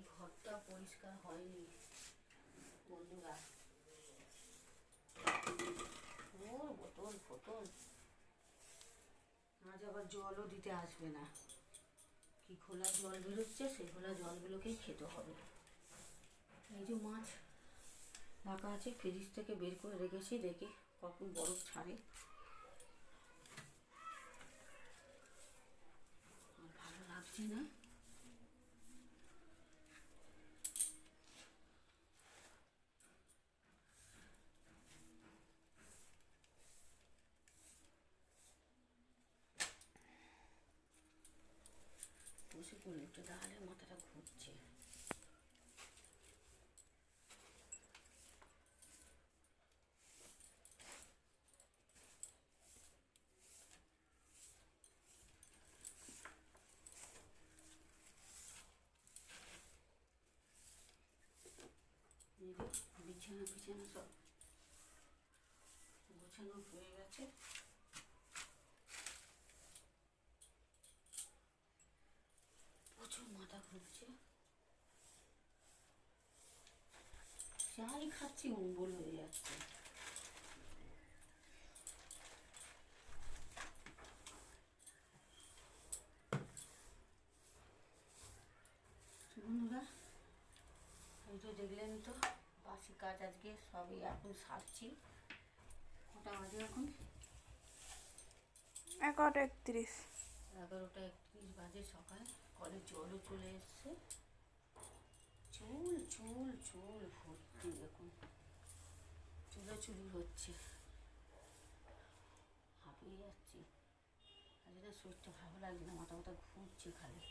ঘরটা পরিষ্কার হয়নি, বন্ধুরা। ওর বোতল ফোতল আজ আবার জলও দিতে আসবে না। কি খোলা জল বেরোচ্ছে, সেই খোলা জলগুলোকেই খেতে হবে। এই যে মাছ ঢাকা আছে, ফ্রিজ থেকে বের করে রেখেছি, দেখি কখন বরফ ছাড়ে। ভালো লাগছে না। একটু দাঁড়ালে মাথাটা ঘুরছে। বিছানা বিছানা সব গোছানো হয়ে গেছে? প্রচুর মাথা ঘুরছে যাই খাচ্ছি অম্বল হয়ে যাচ্ছে তো বন্ধুরা এই তো দেখলেন তো বাসি কাজ আজকে সবই এখন সারছি কটা বাজে এখন এগারোটা একত্রিশ এগারোটা একত্রিশ বাজে সকাল কলে জলও চলে এসছে। চুল চুল চুল ভর্তি, দেখুন। চুলোচুলি হচ্ছে। হাঁপিয়ে যাচ্ছি। আজ না শরীরটা ভালো লাগছে না, মাথা মাথা ঘুরছে খালি।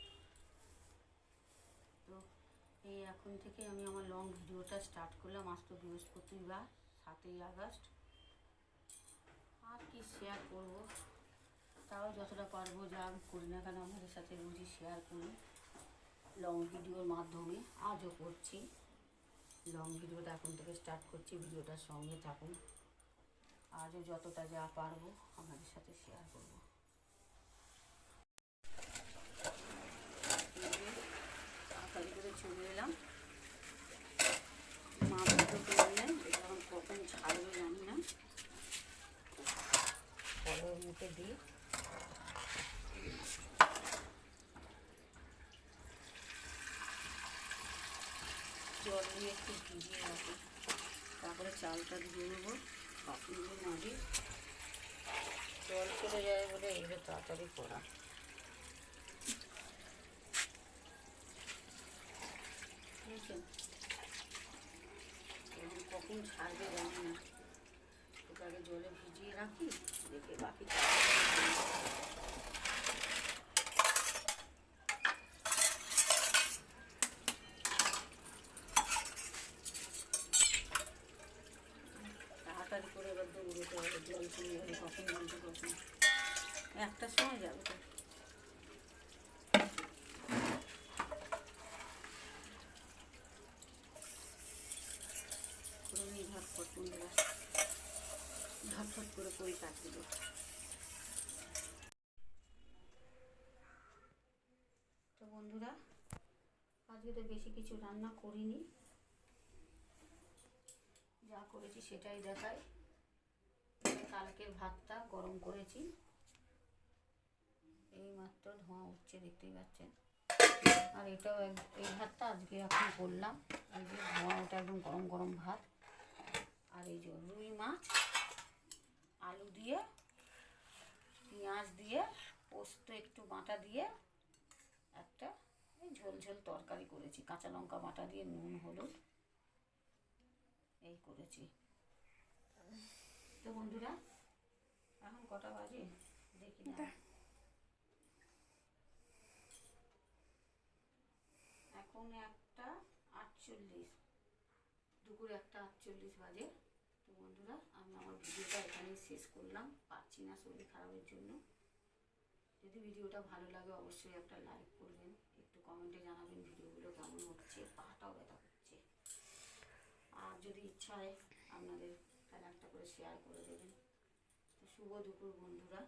তো এই এখন থেকে আমি আমার লং ভিডিওটা স্টার্ট করলাম। আজ তো বৃহস্পতিবার, সাতই আগস্ট। আর কি শেয়ার করব? তাও যতটা পারব যা করি না কেন আমাদের সাথে রোজই শেয়ার করি। লং ভিডিওর মাধ্যমে আজও করছি। লং ভিডিওটা এখন থেকে স্টার্ট করছি ভিডিওটার সঙ্গে থাকুন। আজও যতটা যা পারব আপনাদের সাথে শেয়ার করব। তাড়াতাড়ি করে চলে এলাম। ছাড়বে জানি না। মুখে দিই। জল দিয়ে একটু ভিজিয়ে রাখি। তারপরে চালটা দিয়ে নেব। বাকিগুলো মাঝে জল চলে যায় বলে এগুলো তাড়াতাড়ি করা। কখন ছাড়বে জানি না। আগে জলে ভিজিয়ে রাখি, দেখে বাকি তাড়াতাড়ি করে এবার দৌড়তে হবে জল যাবে কখন বলতে কখন একটার সময় যাবে তো। করে নিই ঝটফট বন্ধুরা ঝটফট করে করি কাজগুলো তো বন্ধুরা, আজকে তো বেশি কিছু রান্না করিনি। করেছি সেটাই দেখাই। কালকের ভাতটা গরম করেছি। এই মাত্র ধোঁয়া উঠছে, দেখতেই পাচ্ছেন। আর এটাও এই ভাতটা আজকে এখন করলাম। এই যে ধোঁয়া, ওটা একদম গরম গরম ভাত। আর এই যে রুই মাছ, আলু দিয়ে, পেঁয়াজ দিয়ে, পোস্ত একটু বাটা দিয়ে, একটা ঝোল ঝোল তরকারি করেছি। কাঁচা লঙ্কা বাটা দিয়ে, নুন, হলুদ। এই করেছি। তো বন্ধুরা এখন কটা বাজে? দেখি না। এখন একটা আটচল্লিশ দুপুর একটা আটচল্লিশ বাজে। তো বন্ধুরা আমি আমার ভিডিওটা এখানেই শেষ করলাম। পারছি না শরীর খারাপের জন্য। যদি ভিডিওটা ভালো লাগে অবশ্যই একটা লাইক করবেন। একটু কমেন্টে জানাবেন ভিডিওগুলো কেমন হচ্ছে পাটাও ব্যথা যদি ইচ্ছা হয় আপনাদের তাহলে একটা করে শেয়ার করে দেবেন। তো শুভ দুপুর বন্ধুরা।